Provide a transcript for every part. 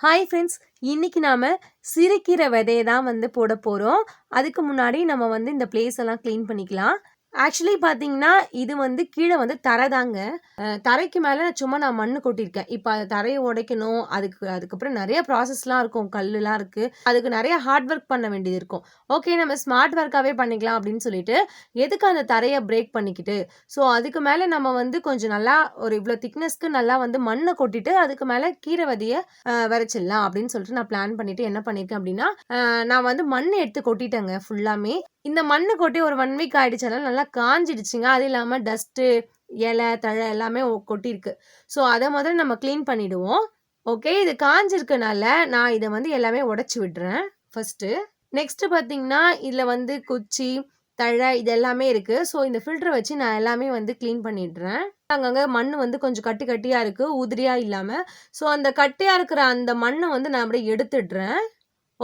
Hi friends இன்னைக்கு நாம சிறுகீரை விதையை தான் வந்து போட போகிறோம் அதுக்கு முன்னாடி நம்ம வந்து இந்த பிளேஸ் எல்லாம் க்ளீன் பண்ணிக்கலாம். ஆக்சுவலி பார்த்தீங்கன்னா இது வந்து கீழே வந்து தரை தாங்க. தரைக்கு மேலே நான் சும்மா நான் மண் கொட்டியிருக்கேன். இப்போ அது தரையை உடைக்கணும் அதுக்கு அதுக்கப்புறம் நிறைய ப்ராசஸ்லாம் இருக்கும். கல்லுலாம் இருக்குது அதுக்கு நிறைய ஹார்ட் ஒர்க் பண்ண வேண்டியது இருக்கும். ஓகே நம்ம ஸ்மார்ட் ஒர்க்காகவே பண்ணிக்கலாம் அப்படின்னு சொல்லிட்டு எதுக்கு அந்த தரையை பிரேக் பண்ணிக்கிட்டு? ஸோ அதுக்கு மேலே நம்ம வந்து கொஞ்சம் நல்லா ஒரு இவ்வளோ திக்னஸ்க்கு நல்லா வந்து மண்ணை கொட்டிட்டு அதுக்கு மேலே கீரை வதியை விரைச்சிடலாம் அப்படின்னு சொல்லிட்டு நான் பிளான் பண்ணிட்டு என்ன பண்ணியிருக்கேன் அப்படின்னா நான் வந்து மண் எடுத்து கொட்டிட்டேங்க ஃபுல்லாமே இந்த மண்ணு கொட்டி ஒரு ஒன் வீக் ஆயிடுச்சால நல்லா காஞ்சிடுச்சுங்க. அது இல்லாமல் டஸ்ட்டு இலை தழை எல்லாமே கொட்டியிருக்கு. ஸோ அதை முதல்ல நம்ம க்ளீன் பண்ணிவிடுவோம் ஓகே இது காஞ்சிருக்கனால நான் இதை வந்து எல்லாமே உடச்சி விடுறேன் ஃபஸ்ட்டு நெக்ஸ்ட்டு பார்த்தீங்கன்னா இதில் வந்து குச்சி தழை இது எல்லாமே இருக்குது ஸோ இந்த ஃபில்டரை வச்சு நான் எல்லாமே வந்து க்ளீன் பண்ணிடுறேன். அங்கங்கே மண் வந்து கொஞ்சம் கட்டி கட்டியாக இருக்குது உதிரியாக இல்லாமல் ஸோ அந்த கட்டியாக இருக்கிற அந்த மண்ணை வந்து நான் அப்படியே எடுத்துடுறேன்.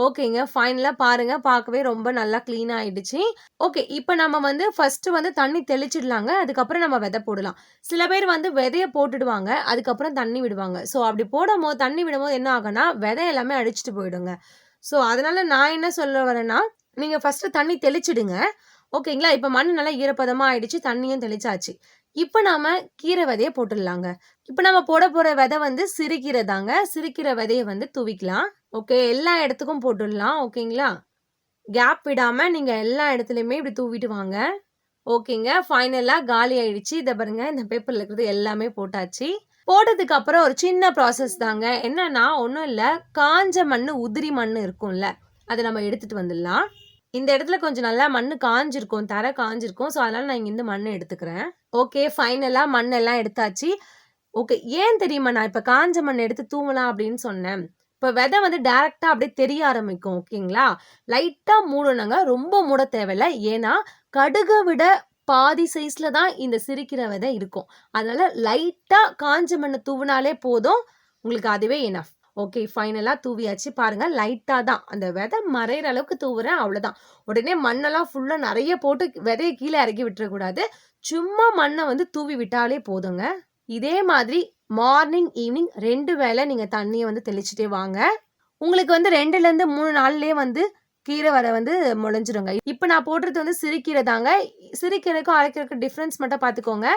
ஓகேங்க ஃபைனலாக பாருங்கள் பார்க்கவே ரொம்ப நல்லா க்ளீன் ஆயிடுச்சு. ஓகே இப்போ நம்ம வந்து ஃபர்ஸ்ட் வந்து தண்ணி தெளிச்சிடலாங்க அதுக்கப்புறம் நம்ம விதை போடலாம். சில பேர் வந்து விதைய போட்டுடுவாங்க அதுக்கப்புறம் தண்ணி விடுவாங்க. ஸோ அப்படி போடும் போது தண்ணி விடும்போது என்ன ஆகும்னா விதை எல்லாமே அடிச்சிட்டு போயிடுங்க. ஸோ அதனால நான் என்ன சொல்ல வரேன்னா நீங்கள் ஃபஸ்ட்டு தண்ணி தெளிச்சிடுங்க. ஓகேங்களா? இப்போ மண் நல்லா ஈரப்பதமாக ஆயிடுச்சு தண்ணியும் தெளிச்சாச்சு. இப்போ நாம கீரை விதையை போட்டுடலாங்க. இப்போ நம்ம போட போகிற விதை வந்து சிறுகீரை தாங்க சிறுகீரை விதையை வந்து துவிக்கலாம். ஓகே எல்லா இடத்துக்கும் போட்டுடலாம் ஓகேங்களா? கேப் விடாமல் நீங்கள் எல்லா இடத்துலையுமே இப்படி தூவிட்டு வாங்க. ஓகேங்க ஃபைனலாக காலி ஆயிடுச்சு. இதை பாருங்க இந்த பேப்பரில் இருக்கிறது எல்லாமே போட்டாச்சு. போட்டதுக்கு அப்புறம் ஒரு சின்ன ப்ராசஸ் தாங்க. என்னன்னா ஒன்றும் இல்லை காஞ்ச மண் உதிரி மண் இருக்கும்ல அதை நம்ம எடுத்துட்டு வந்துடலாம். இந்த இடத்துல கொஞ்சம் நல்லா மண் காஞ்சிருக்கும் தரை காஞ்சிருக்கும். ஸோ அதனால நான் இங்கேருந்து மண் எடுத்துக்கிறேன். ஓகே ஃபைனலாக மண்ணெல்லாம் எடுத்தாச்சு. ஓகே ஏன் தெரியுமா நான் இப்போ காஞ்ச மண் எடுத்து தூவலாம் அப்படின்னு சொன்னேன். இப்போ விதை வந்து டைரெக்டாக அப்படியே தெரிய ஆரம்பிக்கும் ஓகேங்களா லைட்டாக மூடணுங்க. ரொம்ப மூட தேவையில்லை. ஏன்னா கடுகை விட பாதி சைஸில் தான் இந்த சிரிக்கிற விதை இருக்கும். அதனால் லைட்டாக காஞ்ச மண்ணை தூவினாலே போதும். உங்களுக்கு அதுவே எனஃப் ஓகே ஃபைனலாக தூவியாச்சு. பாருங்கள் லைட்டாக தான். அந்த விதை மறையிற அளவுக்கு தூவுறேன் அவ்வளோதான் உடனே மண்ணெல்லாம் ஃபுல்லாக நிறைய போட்டு விதையை கீழே இறக்கி விட்டுறக்கூடாது. சும்மா மண்ணை வந்து தூவி விட்டாலே போதுங்க. இதே மாதிரி மார்னிங் ஈவினிங் ரெண்டு வேளை நீங்கள் தண்ணியை வந்து தெளிச்சுட்டே வாங்க. உங்களுக்கு வந்து ரெண்டுலேருந்து மூணு நாள்லேயே வந்து கீரை வர வந்து முளைஞ்சிருங்க. இப்போ நான் போடுறது வந்து சிறுகீரை தாங்க. சிறுகீரைக்கும் அரைக்கீரைக்கும் டிஃப்ரென்ஸ் மட்டும் பார்த்துக்கோங்க.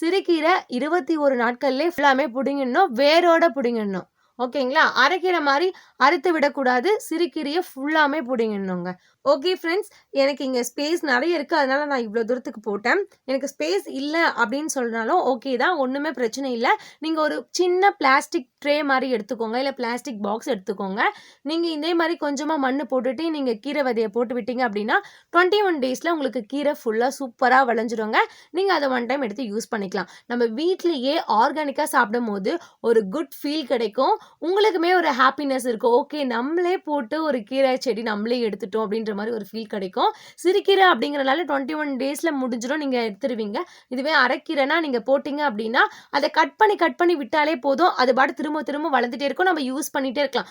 சிறுகீரை இருபத்தி ஒரு நாட்கள்லேயே ஃபுல்லாமே பிடுங்கிடணும். வேரோட பிடுங்கிடணும். ஓகேங்களா அரைக்கீரை மாதிரி அறுத்து விடக்கூடாது. சிறுகீரையை ஃபுல்லாமே பிடுங்கிடணுங்க. ஓகே ஃப்ரெண்ட்ஸ் எனக்கு இங்கே ஸ்பேஸ் நிறைய இருக்குது அதனால் நான் இவ்வளோ தூரத்துக்கு போட்டேன். எனக்கு ஸ்பேஸ் இல்லை அப்படின்னு சொல்கிறாலும் ஓகே தான். ஒன்றுமே பிரச்சனை இல்லை. நீங்கள் ஒரு சின்ன பிளாஸ்டிக் ட்ரே மாதிரி எடுத்துக்கோங்க. இல்லை பிளாஸ்டிக் பாக்ஸ் எடுத்துக்கோங்க. நீங்கள் இதே மாதிரி கொஞ்சமாக மண் போட்டுட்டு நீங்கள் கீரை விதையை போட்டு விட்டீங்க அப்படின்னா டுவெண்ட்டி ஒன் டேஸில் உங்களுக்கு கீரை ஃபுல்லாக சூப்பராக விளைஞ்சிருங்க. நீங்கள் அதை ஒன் டைம் எடுத்து யூஸ் பண்ணிக்கலாம். நம்ம வீட்லேயே ஆர்கானிக்காக சாப்பிடும் போது ஒரு குட் ஃபீல் கிடைக்கும். உங்களுக்குமே ஒரு ஹாப்பினஸ் இருக்கும். ஓகே நம்மளே போட்டு ஒரு கீரை செடி நம்மளே எடுத்துட்டோம் அப்படின்ற மாதிரி ஒரு ஃபீல் கிடைக்கும். சிறுகீரை அப்படிங்கிறனால டுவெண்ட்டி ஒன் டேஸில் முடிஞ்சிடும் நீங்கள் எடுத்துருவீங்க. இதுவே அரைக்கீரைனா நீங்கள் போட்டிங்க அப்படின்னா அதை கட் பண்ணி கட் பண்ணி விட்டாலே போதும். அது பாட்டு திரும்ப திரும்ப வளர்ந்துட்டே இருக்கும். நம்ம யூஸ் பண்ணிகிட்டே இருக்கலாம்.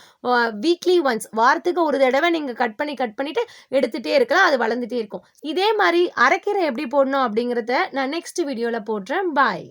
வீக்லி ஒன்ஸ் வாரத்துக்கு ஒரு தடவை நீங்கள் கட் பண்ணி கட் பண்ணிவிட்டு எடுத்துகிட்டே இருக்கலாம். அது வளர்ந்துட்டே இருக்கும். இதே மாதிரி அரைக்கீரை எப்படி போடணும் அப்படிங்கிறத நான் நெக்ஸ்ட் வீடியோவில் போடுறேன். பாய்